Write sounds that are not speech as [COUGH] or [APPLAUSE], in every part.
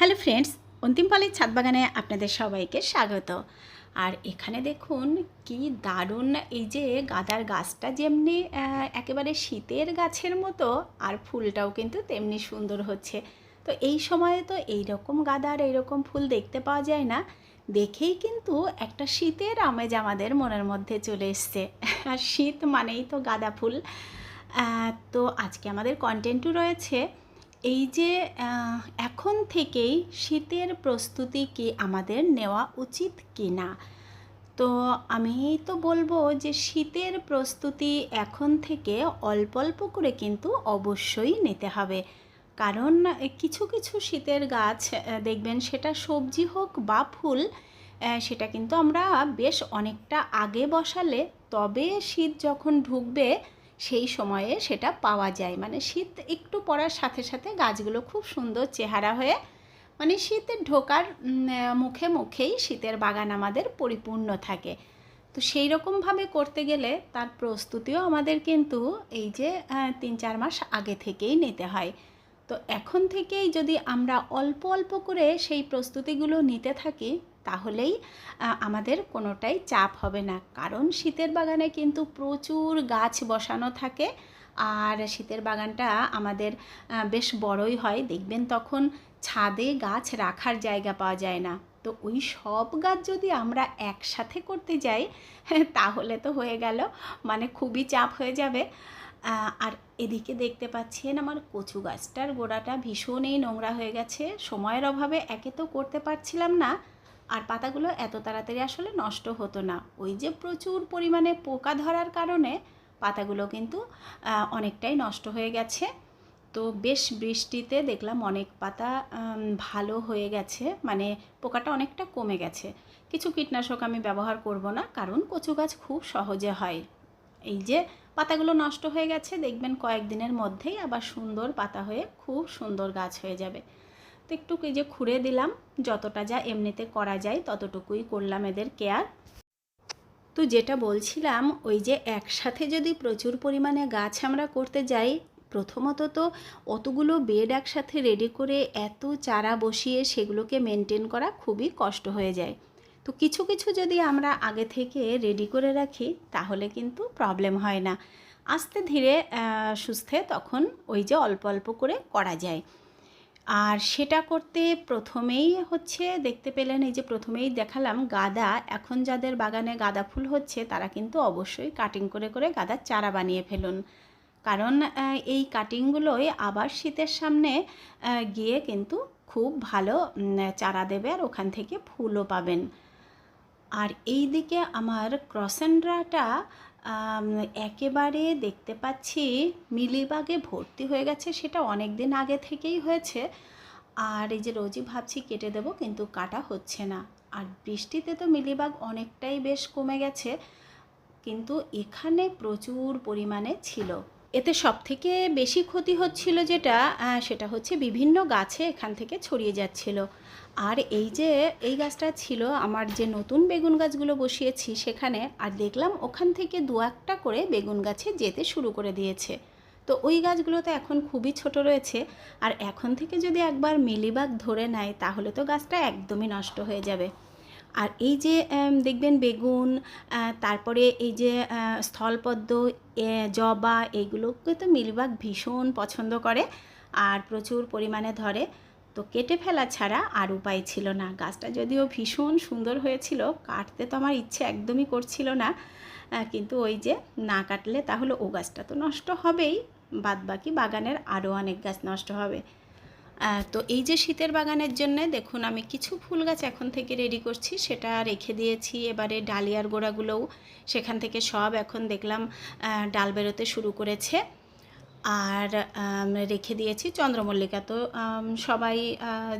Hello friends অন্তিম পালের ছাদ বাগানে আপনাদের সবাইকে স্বাগত। আর এখানে দেখুন কি দারুণ এই যে গাদার গাছটা যেমনি একেবারে শীতের গাছের মতো, আর ফুলটাও কিন্তু তেমনি সুন্দর হচ্ছে। তো এই সময়ে তো এই রকম গাদার এইরকম ফুল দেখতে পাওয়া যায় না, দেখেই কিন্তু একটা শীতের আমেজ আমাদের মনের মধ্যে চলে এসছে। আর শীত মানেই তো গাঁদা ফুল। তো আজকে আমাদের কন্টেন্টও রয়েছে এই যে এখন থেকেই শীতের প্রস্তুতি কি আমাদের নেওয়া উচিত কি না তো আমি তো বলব যে, শীতের প্রস্তুতি এখন থেকে অল্প অল্প করে কিন্তু অবশ্যই নিতে হবে। কারণ কিছু কিছু শীতের গাছ দেখবেন সেটা সবজি হোক বা ফুল সেটা কিন্তু আমরা বেশ অনেকটা আগে বসালে তবে শীত যখন ঢুকবে সেই সময়ে সেটা পাওয়া যায়। মানে শীত একটু পড়ার সাথে সাথে গাছগুলো খুব সুন্দর চেহারা হয়ে মানে শীতের ঢোকার মুখে মুখেই শীতের বাগান আমাদের পরিপূর্ণ থাকে। তো সেই রকমভাবে করতে গেলে তার প্রস্তুতিও আমাদের কিন্তু এই যে তিন চার মাস আগে থেকেই নিতে হয়। তো এখন থেকেই যদি আমরা অল্প অল্প করে সেই প্রস্তুতিগুলো নিতে থাকি তাহলেই আমাদের কোনোটাই চাপ হবে না। কারণ শীতের বাগানে কিন্তু প্রচুর গাছ বসানো থাকে। আর শীতের বাগানটা আমাদের বেশ বড়ই হয়। দেখবেন তখন ছাদে গাছ রাখার জায়গা পাওয়া যায় না। তো ওই সব গাছ যদি আমরা একসাথে করতে যাই তাহলে তো হয়ে গেল। মানে খুবই চাপ হয়ে যাবে। আর এদিকে দেখতে পাচ্ছেন আমার কচু গাছটার গোড়াটা ভীষণই নোংরা হয়ে গেছে। সময়ের অভাবে একে তো করতে পারছিলাম না। আর পাতাগুলো এত তাড়াতাড়ি আসলে নষ্ট হতো না। ওই যে প্রচুর পরিমাণে পোকা ধরার কারণে পাতাগুলো কিন্তু অনেকটাই নষ্ট হয়ে গেছে। তো বেশ বৃষ্টিতে দেখলাম অনেক পাতা ভালো হয়ে গেছে। মানে পোকাটা অনেকটা কমে গেছে। কিছু কীটনাশক আমি ব্যবহার করব না, কারণ কচু গাছ খুব সহজে হয়। এই যে পাতাগুলো নষ্ট হয়ে গেছে, দেখবেন কয়েকদিনের মধ্যেই আবার সুন্দর পাতা হয়ে খুব সুন্দর গাছ হয়ে যাবে। তো একটু এই যে খুঁড়ে দিলাম, যতটা যা এমনিতে করা যায় ততটুকুই করলাম এদের কেয়ার। তো যেটা বলছিলাম, ওই যে একসাথে যদি প্রচুর পরিমাণে গাছ আমরা করতে যাই, প্রথমত তো অতগুলো বেড একসাথে রেডি করে এত চারা বসিয়ে সেগুলোকে মেনটেন করা খুবই কষ্ট হয়ে যায়। তো কিছু কিছু যদি আমরা আগে থেকে রেডি করে রাখি, তাহলে কিন্তু প্রবলেম হয় না। আস্তে ধীরে সুস্থে তখন ওই যে অল্প অল্প করে করা যায়। আর সেটা করতে প্রথমেই হচ্ছে দেখতে পেলেন, এই যে প্রথমেই দেখালাম গাদা, এখন যাদের বাগানে গাঁদা ফুল হচ্ছে তারা কিন্তু অবশ্যই কাটিং করে করে গাদার চারা বানিয়ে ফেলুন। কারণ এই কাটিংগুলোই আবার শীতের সামনে গিয়ে কিন্তু খুব ভালো চারা দেবে আর ওখান থেকে ফুলও পাবেন। আর এই দিকে আমার ক্রসেন্ড্রাটা একেবারে দেখতে পাচ্ছি মিলিবাগে ভর্তি হয়ে গেছে, সেটা অনেক দিন আগে থেকেই হয়েছে। আর এই যে রোজই ভাবছি কেটে দেব, কিন্তু কাটা হচ্ছে না। আর বৃষ্টিতে তো মিলিবাগ অনেকটাই বেশ কমে গেছে, কিন্তু এখানে প্রচুর পরিমাণে ছিল। এতে সব থেকে বেশি ক্ষতি হচ্ছিল যেটা সেটা হচ্ছে বিভিন্ন গাছে এখান থেকে ছড়িয়ে যাচ্ছিল। আর এই যে, এই গাছটা ছিল, আমার যে নতুন বেগুন গাছগুলো বসিয়েছি সেখানে, আর দেখলাম ওখান থেকে দু একটা করে বেগুন গাছে যেতে শুরু করে দিয়েছে। তো ওই গাছগুলো তো এখন খুবই ছোট রয়েছে, আর এখন থেকে যদি একবার মিলিবাগ ধরে নেয়, তাহলে তো গাছটা একদমই নষ্ট হয়ে যাবে। আর এই যে দেখবেন বেগুন তারপরে এই যে স্থলপদ্ম জবা এইগুলোকে তো মিলিবাগ ভীষণ পছন্দ করে আর প্রচুর পরিমাণে ধরে। তো কেটে ফেলা ছাড়া আর উপায় ছিল না। গাছটা যদিও ভীষণ সুন্দর হয়েছিল, কাটতে তো আমার ইচ্ছে একদমই করছিল না কিন্তু ওই যে না কাটলে তাহলে ও গাছটা তো নষ্ট হবেই বাদ বাকি বাগানের আরও অনেক গাছ নষ্ট হবে। তো এই যে শীতের বাগানের জন্য দেখুন, আমি কিছু ফুল গাছ এখন থেকে রেডি করছি। সেটা রেখে দিয়েছি। এবারে ডালিয়ার গোড়াগুলোও সেখান থেকে সব এখন দেখলাম ডাল বেরোতে শুরু করেছে। আর রেখে দিয়েছি চন্দ্রমল্লিকা। তো সবাই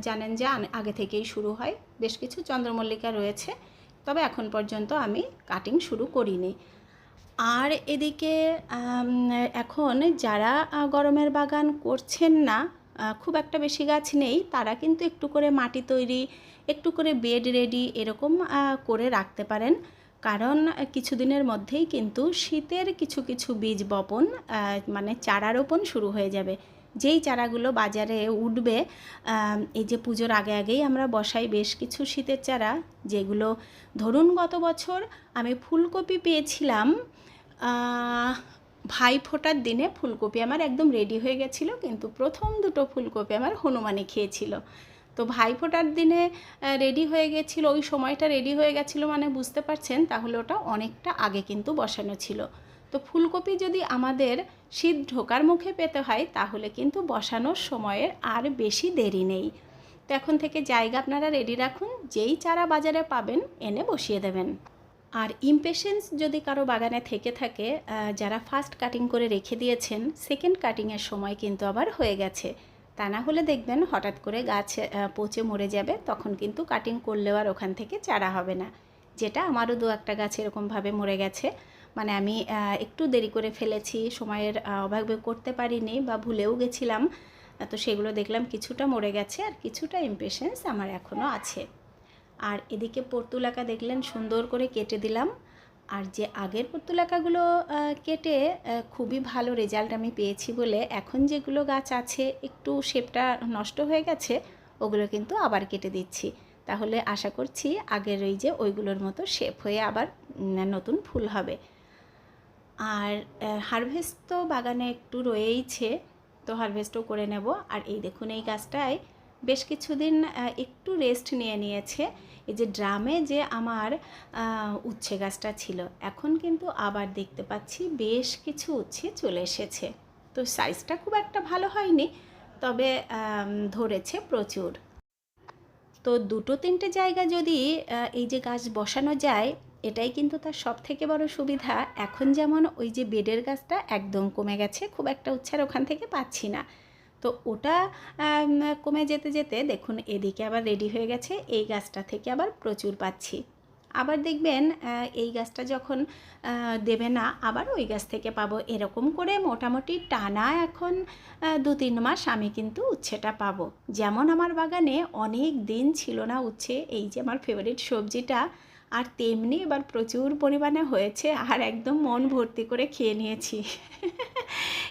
জানেন যে আগে থেকেই শুরু হয়। বেশ কিছু চন্দ্রমল্লিকা রয়েছে। তবে এখন পর্যন্ত আমি কাটিং শুরু করিনি। আর এদিকে এখন যারা গরমের বাগান করছেন না খুব একটা বেশি গাছ নেই। তারা কিন্তু একটু করে মাটি তৈরি, একটু করে বেড রেডি এরকম করে রাখতে পারেন। কারণ কিছুদিনের মধ্যেই কিন্তু শীতের কিছু কিছু বীজ বপন মানে চারা রোপণ শুরু হয়ে যাবে। যেই চারাগুলো বাজারে উঠবে এই যে পুজোর আগে আগেই আমরা বসাই বেশ কিছু শীতের চারা, যেগুলো ধরুন গত বছর আমি ফুলকপি পেয়েছিলাম ভাই ফোটার দিনে ফুলকপি আমার একদম রেডি হয়ে গেছিল, কিন্তু প্রথম দুটো ফুলকপি আমার হনুমানে খেয়েছিল। তো ভাই ফোটার দিনে রেডি হয়ে গেছিল, ওই সময়টা রেডি হয়ে গেছিল মানে বুঝতে পারছেন, তাহলে ওটা অনেকটা আগে কিন্তু বসানো ছিল। তো ফুলকপি যদি আমাদের শীত ঢোকার মুখে পেতে হয়, তাহলে কিন্তু বসানোর সময়ের আর বেশি দেরি নেই। তো এখন থেকে জায়গা আপনারা রেডি রাখুন, যেই চারা বাজারে পাবেন, এনে বসিয়ে দেবেন। আর ইমপেশেন্স যদি কারও বাগানে থেকে থাকে যারা ফার্স্ট কাটিং করে রেখে দিয়েছেন সেকেন্ড কাটিংয়ের সময় কিন্তু আবার হয়ে গেছে। তা না হলে দেখবেন হঠাৎ করে গাছ পচে মরে যাবে, তখন কিন্তু কাটিং করলেও আর ওখান থেকে চারা হবে না। যেটা আমারও দু একটা গাছ এরকমভাবে মরে গেছে। মানে আমি একটু দেরি করে ফেলেছি, সময়ের অভাবে করতে পারিনি বা ভুলেও গেছিলাম। তো সেগুলো দেখলাম কিছুটা মরে গেছে আর কিছুটা ইমপেশেন্স আমার এখনও আছে। আর এদিকে পর্তুলাকা দেখলেন, সুন্দর করে কেটে দিলাম। আর যে আগের পর্তুলাকাগুলো কেটে খুবই ভালো রেজাল্ট আমি পেয়েছি বলে এখন যেগুলো গাছ আছে, একটু শেপটা নষ্ট হয়ে গেছে, ওগুলো কিন্তু আবার কেটে দিচ্ছি। তাহলে আশা করছি আগের ওই যে ওইগুলোর মতো শেপ হয়ে আবার নতুন ফুল হবে। আর হারভেস্ট তো বাগানে একটু রয়েইছে, তো হারভেস্টও করে নেব। আর এই দেখুন এই গাছটায় বেশ কিছুদিন একটু রেস্ট নিয়ে নিয়েছে। এই যে ড্রামে যে আমার উচ্ছে গাছটা ছিল, এখন কিন্তু আবার দেখতে পাচ্ছি বেশ কিছু উচ্ছে চলে এসেছে। তো সাইজটা খুব একটা ভালো হয়নি, তবে ধরেছে প্রচুর। তো দুটো তিনটে জায়গা যদি এই যে গাছ বসানো যায়, এটাই কিন্তু তার সব থেকে বড় সুবিধা। এখন যেমন ওই যে বেডের গাছটা একদম কমে গেছে, খুব একটা উচ্ছার ওখান থেকে পাচ্ছি না। তো ওটা কমে যেতে যেতে দেখুন এদিকে আবার রেডি হয়ে গেছে, এই গাছটা থেকে আবার প্রচুর পাচ্ছি। আবার দেখবেন এই গাছটা যখন দেবে না, আবার ওই গাছ থেকে পাবো। এরকম করে মোটামুটি টানা এখন দু তিন মাস আমি কিন্তু উচ্ছেটা পাবো। যেমন আমার বাগানে অনেক দিন ছিল না উচ্ছে, এই যে আমার ফেভারিট সবজিটা, আর তেমনি এবার প্রচুর পরিমাণে হয়েছে, আর একদম মন ভর্তি করে খেয়ে নিয়েছি। [LAUGHS]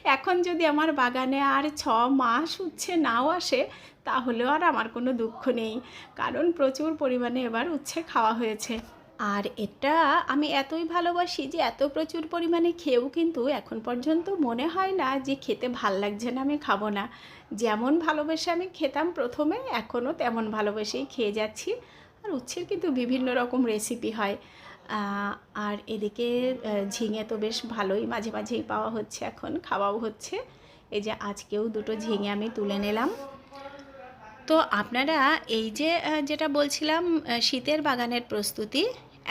এখন যদি আমার বাগানে আর ছ মাস উচ্ছে নাও আসে তাহলেও আর আমার কোনো দুঃখ নেই। কারণ প্রচুর পরিমাণে এবার উচ্ছে খাওয়া হয়েছে। আর এটা আমি এতই ভালোবাসি যে এত প্রচুর পরিমাণে খেয়েও কিন্তু এখন পর্যন্ত মনে হয় না যে খেতে ভালো লাগছে না, আমি খাব না। যেমন ভালোবেসে আমি খেতাম প্রথমে, এখনও তেমন ভালোবেসেই খেয়ে যাচ্ছি। আর উচ্ছের কিন্তু বিভিন্ন রকম রেসিপি হয়। আর এদিকে ঝিঙে তো বেশ ভালোই মাঝে মাঝেই পাওয়া হচ্ছে এখন, খাওয়াও হচ্ছে। এই যে আজকেও দুটো ঝিঙে আমি তুলে নিলাম। তো আপনারা এই যে যেটা বলছিলাম শীতের বাগানের প্রস্তুতি,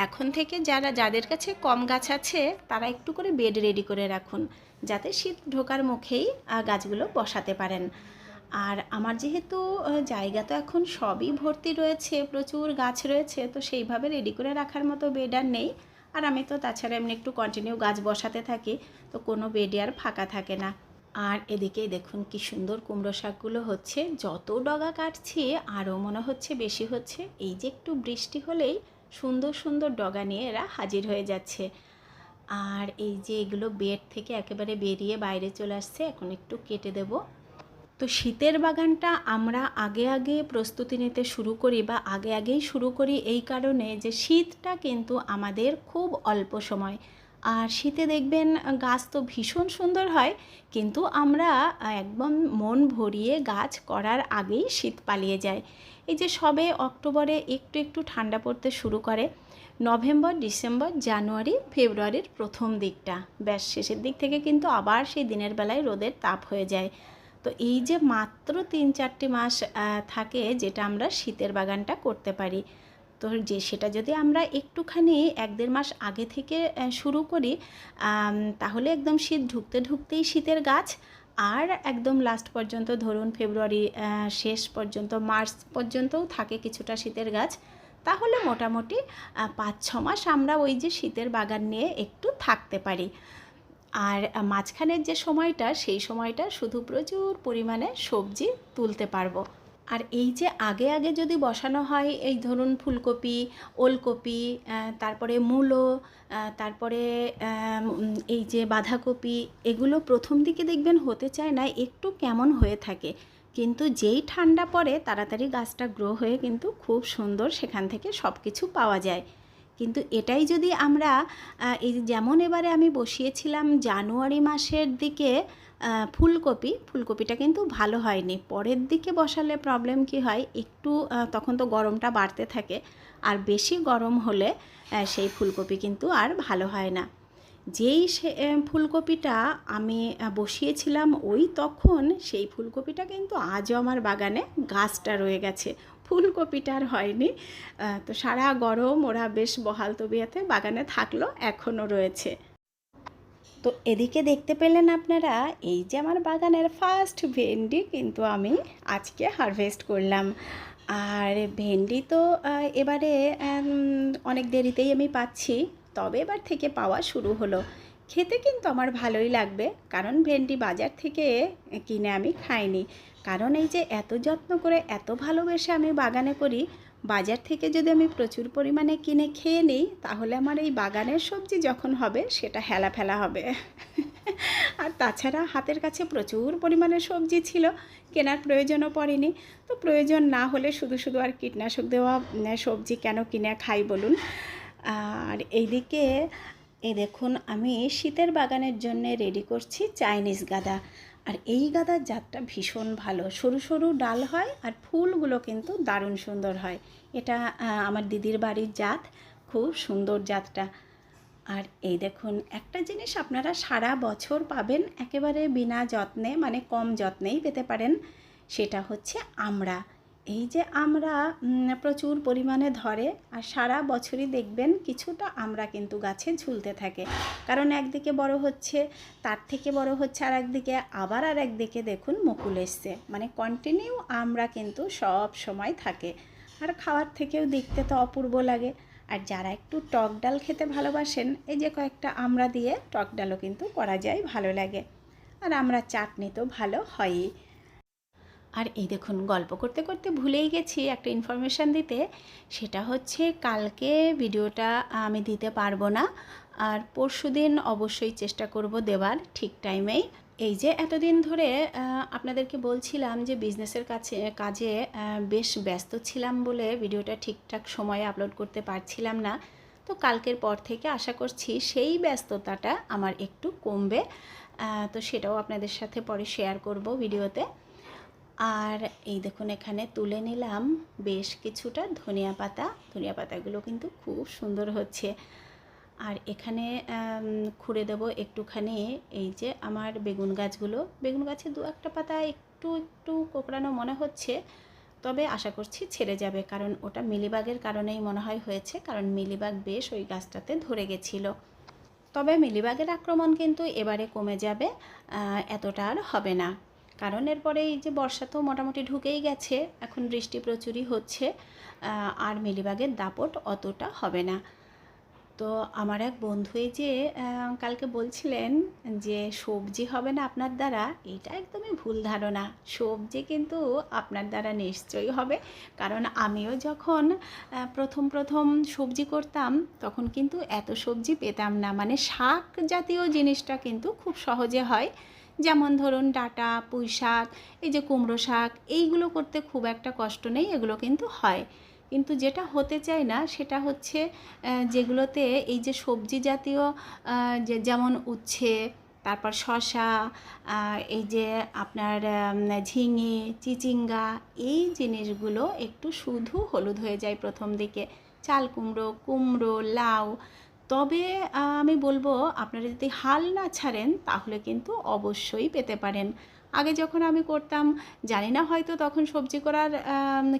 এখন থেকে যারা, যাদের কাছে কম গাছ আছে, তারা একটু করে বেড রেডি করে রাখুন, যাতে শীত ঢোকার মুখেই গাছগুলো বসাতে পারেন। আর আমার যেহেতু জায়গা তো এখন সবই ভর্তি রয়েছে, প্রচুর গাছ রয়েছে, তো সেইভাবে রেডি করে রাখার মতো বেড আর নেই। আর আমি তো তাছাড়া এমনি একটু কন্টিনিউ গাছ বসাতে থাকি, তো কোনো বেডে আর ফাঁকা থাকে না। আর এদিকেই দেখুন কি সুন্দর কুমড়ো শাকগুলো হচ্ছে, যত ডগা কাটছি, আরও মনে হচ্ছে বেশি হচ্ছে। এই যে একটু বৃষ্টি হলেই সুন্দর সুন্দর ডগা নিয়ে এরা হাজির হয়ে যাচ্ছে। আর এই যে এগুলো বেড থেকে একেবারে বেরিয়ে বাইরে চলে আসছে, এখন একটু কেটে দেব। তো শীতের বাগানটা আমরা আগে আগে প্রস্তুতি নিতে শুরু করি বা আগে আগেই শুরু করি এই কারণে যে শীতটা কিন্তু আমাদের খুব অল্প সময়। আর শীতে দেখবেন গাছ তো ভীষণ সুন্দর হয়, কিন্তু আমরা একদম মন ভরিয়ে গাছ করার আগেই শীত পালিয়ে যায়। এই যে সবে অক্টোবরে একটু একটু ঠান্ডা পড়তে শুরু করে, নভেম্বর, ডিসেম্বর, জানুয়ারি, ফেব্রুয়ারির প্রথম দিকটা। ব্যাস, শেষের দিক থেকে কিন্তু আবার সেই দিনের বেলায় রোদের তাপ হয়ে যায়। তো এই যে মাত্র তিন চারটি মাস থাকে যেটা আমরা শীতের বাগানটা করতে পারি। তো যে সেটা যদি আমরা একটুখানি এক দেড় মাস আগে থেকে শুরু করি তাহলে একদম শীত ঢুকতে ঢুকতেই শীতের গাছ। আর একদম লাস্ট পর্যন্ত ধরুন ফেব্রুয়ারি শেষ পর্যন্ত মার্চ পর্যন্তও থাকে কিছুটা শীতের গাছ। তাহলে মোটামুটি পাঁচ ছ মাস আমরা ওই যে শীতের বাগান নিয়ে একটু থাকতে পারি। আর মাঝখানের যে সময়টা, সেই সময়টা শুধু প্রচুর পরিমাণে সবজি তুলতে পারব। আর এই যে আগে আগে যদি বসানো হয়, এই ধরুন ফুলকপি, ওলকপি তারপরে মূলো তারপরে এই যে বাঁধাকপি, এগুলো প্রথম দিকে দেখবেন হতে চায় না, একটু কেমন হয়ে থাকে। কিন্তু যেই ঠান্ডা পড়ে, তাড়াতাড়ি গাছটা গ্রো হয়ে কিন্তু খুব সুন্দর সেখান থেকে সব কিছু পাওয়া যায়। কিন্তু এটাই যদি আমরা এই যেমন এবারে আমি বসিয়েছিলাম জানুয়ারি মাসের দিকে ফুলকপি, ফুলকপিটা কিন্তু ভালো হয়নি। পরের দিকে বসালে প্রবলেম কি হয়? একটু তখন তো গরমটা বাড়তে থাকে। আর বেশি গরম হলে সেই ফুলকপি কিন্তু আর ভালো হয় না। যেই সে ফুলকপিটা আমি বসিয়েছিলাম ওই তখন সেই ফুলকপিটা কিন্তু আজও আমার বাগানে গাছটা রয়ে গেছে। ফুলকপিটা আর হয়নি। তো সারা গরম ওরা বেশ বহাল তবিয়াতে বাগানে থাকল, এখনও রয়েছে। তো এদিকে দেখতে পেলেন আপনারা, এই যে আমার বাগানের ফার্স্ট ভেন্ডি কিন্তু আমি আজকে হারভেস্ট করলাম। আর ভেন্ডি তো এবারে অনেক দেরিতেই আমি পাচ্ছি, তবে এবার থেকে পাওয়া শুরু হলো। খেতে কিন্তু আমার ভালোই লাগবে, কারণ ভেন্ডি বাজার থেকে কিনে আমি খাইনি। কারণ এই যে এত যত্ন করে এত ভালোবেসে আমি বাগানে করি, বাজার থেকে যদি আমি প্রচুর পরিমাণে কিনে খেয়ে নিই, তাহলে আমার এই বাগানের সবজি যখন হবে, সেটা হেলা ফেলা হবে। আর তাছাড়া হাতের কাছে প্রচুর পরিমাণে সবজি ছিল, কেনার প্রয়োজনও পড়েনি। তো প্রয়োজন না হলে শুধু শুধু আর কীটনাশক দেওয়া সবজি কেন কিনে খাই বলুন? আর এইদিকে এই দেখুন, আমি শীতের বাগানের জন্য রেডি করছি চাইনিজ গাদা। আর এই গাদার জাতটা ভীষণ ভালো। সরু সরু ডাল হয় আর ফুলগুলো কিন্তু দারুণ সুন্দর হয়। এটা আমার দিদির বাড়ির জাত। খুব সুন্দর জাতটা। আর এই দেখুন, একটা জিনিস আপনারা সারা বছর পাবেন একেবারে বিনা যত্নে মানে কম যত্নেই পেতে পারেন। সেটা হচ্ছে আমরা এই যে আমরা প্রচুর পরিমাণে ধরে আর সারা বছরই দেখবেন কিছুটা আমরা কিন্তু গাছে ঝুলতে থাকে। কারণ একদিকে বড় হচ্ছে, তার থেকে বড় হচ্ছে আর একদিকে আবার আর একদিকে দেখুন মুকুল এসছে। মানে কন্টিনিউ আমরা কিন্তু সব সময় থাকে। আর খাওয়ার থেকেও দেখতে তো অপূর্ব লাগে। আর যারা একটু টক ডাল খেতে ভালোবাসেন, এই যে কয়েকটা আমরা দিয়ে টক ডালও কিন্তু করা যায় ভালো লাগে। আর আমরা চাটনি তো ভালো হয়ই। আর এই দেখুন, গল্প করতে করতে ভুলেই গেছি একটা ইনফরমেশান দিতে। সেটা হচ্ছে কালকে ভিডিওটা আমি দিতে পারব না, আর পরশুদিন অবশ্যই চেষ্টা করব দেওয়ার ঠিক টাইমেই এই যে এতদিন ধরে আপনাদেরকে বলছিলাম যে বিজনেসের কাছে, কাজে বেশ ব্যস্ত ছিলাম বলে ভিডিওটা ঠিকঠাক সময়ে আপলোড করতে পারছিলাম না। তো কালকের পর থেকে আশা করছি সেই ব্যস্ততাটা আমার একটু কমবে। তো সেটাও আপনাদের সাথে পরে শেয়ার করব ভিডিওতে আর এই দেখুন এখানে তুলে নিলাম বেশ কিছুটা ধনিয়া পাতা। ধনিয়া পাতাগুলো কিন্তু খুব সুন্দর হচ্ছে। আর এখানে খুঁড়ে দেব একটুখানি এই যে আমার বেগুন গাছগুলো। বেগুন গাছে দু একটা পাতা একটু একটু কোকড়ানো মনে হচ্ছে, তবে আশা করছি ছেড়ে যাবে, কারণ ওটা মিলিবাগের কারণেই মনে হয় হয়েছে, কারণ মিলিবাগ বেশ ওই গাছটাতে ধরে গেছিল। তবে মিলিবাগের আক্রমণ কিন্তু এবারে কমে যাবে এতটা আর হবে না। কারণ এরপরে এই যে বর্ষা তো মোটামুটি ঢুকেই গেছে, এখন বৃষ্টি প্রচুরই হচ্ছে আর মিলিবাগের দাপট অতটা হবে না। তো আমার এক বন্ধু এই যে কালকে বলছিলেন যে, সবজি হবে না আপনার দ্বারা, এটা একদমই ভুল ধারণা। সবজি কিন্তু আপনার দ্বারা নিশ্চয়ই হবে, কারণ আমিও যখন প্রথম প্রথম সবজি করতাম, তখন কিন্তু এত সবজি পেতাম না। মানে শাক জাতীয় জিনিসটা কিন্তু খুব সহজে হয়। যেমন ধরুন ডাঁটা পুঁই শাক এই যে কুমড়ো শাক, এইগুলো করতে খুব একটা কষ্ট নেই, এগুলো কিন্তু হয়। কিন্তু যেটা হতে চায় না, সেটা হচ্ছে যেগুলোতে এই যে সবজি জাতীয় যে যেমন উচ্ছে, তারপর শশা এই যে আপনার ঝিঙে, চিচিঙ্গা, এই জিনিসগুলো একটু শুধু হলুদ হয়ে যায় প্রথম দিকে। চাল কুমড়ো কুমড়ো, লাউ তবে আমি বলব আপনারা যদি হাল না ছাড়েন তাহলে কিন্তু অবশ্যই পেতে পারেন। আগে যখন আমি করতাম, জানি না হয়তো তখন সবজি করার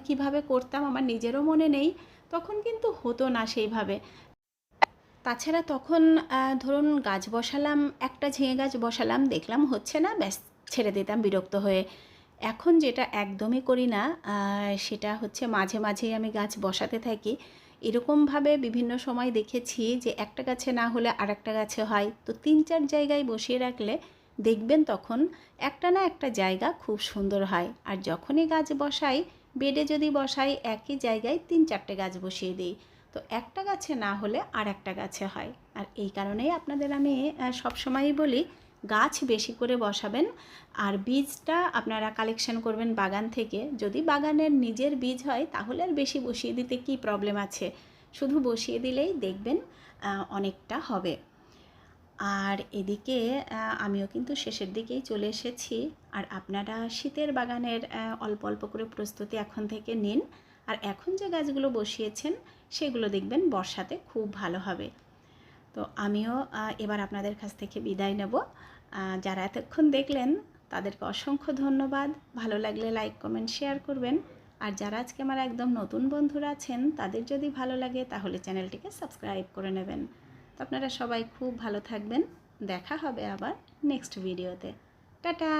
কীভাবে করতাম, আমার নিজেরও মনে নেই, তখন কিন্তু হতো না সেইভাবে। তাছাড়া তখন ধরুন গাছ বসালাম, একটা ঝিঙে গাছ বসালাম, দেখলাম হচ্ছে না, ব্যাস, ছেড়ে দিতাম বিরক্ত হয়ে। এখন যেটা একদমই করি না সেটা হচ্ছে মাঝে মাঝেই আমি গাছ বসাতে থাকি। এরকমভাবে বিভিন্ন সময় দেখেছি যে একটা গাছে না হলে আর একটা গাছে হয়। তো তিন চার জায়গায় বসিয়ে রাখলে দেখবেন তখন একটা না একটা জায়গা খুব সুন্দর হয়। আর যখনই গাছ বসাই, বেডে যদি বসাই, একই জায়গায় তিন চারটে গাছ বসিয়ে দিই। তো একটা গাছে না হলে আর একটা গাছে হয়। আর এই কারণেই আপনাদের আমি সবসময়ই বলি গাছ বেশি করে বসাবেন আর বীজটা আপনারা কালেকশন করবেন বাগান থেকে। যদি বাগানের নিজের বীজ হয়, তাহলে আর বেশি বসিয়ে দিতে কি প্রবলেম আছে? শুধু বসিয়ে দিলেই দেখবেন অনেকটা হবে। আর এদিকে আমিও কিন্তু শেষের দিকেই চলে এসেছি। আর আপনারা শীতের বাগানের অল্প অল্প করে প্রস্তুতি এখন থেকে নিন। আর এখন যে গাছগুলো বসিয়েছেন, সেগুলো দেখবেন বর্ষাতে খুব ভালো হবে। তো আমিও এবার আপনাদের কাছ থেকে বিদায় নেব। যারা এতক্ষণ দেখলেন, তাদেরকে অসংখ্য ধন্যবাদ। ভালো লাগলে লাইক, কমেন্ট, শেয়ার করবেন। আর যারা আজকে আমার একদম নতুন বন্ধুরা আছেন, তাদের যদি ভালো লাগে, তাহলে চ্যানেলটিকে সাবস্ক্রাইব করে নেবেন। তো আপনারা সবাই খুব ভালো থাকবেন। দেখা হবে আবার নেক্সট ভিডিওতে। টাটা!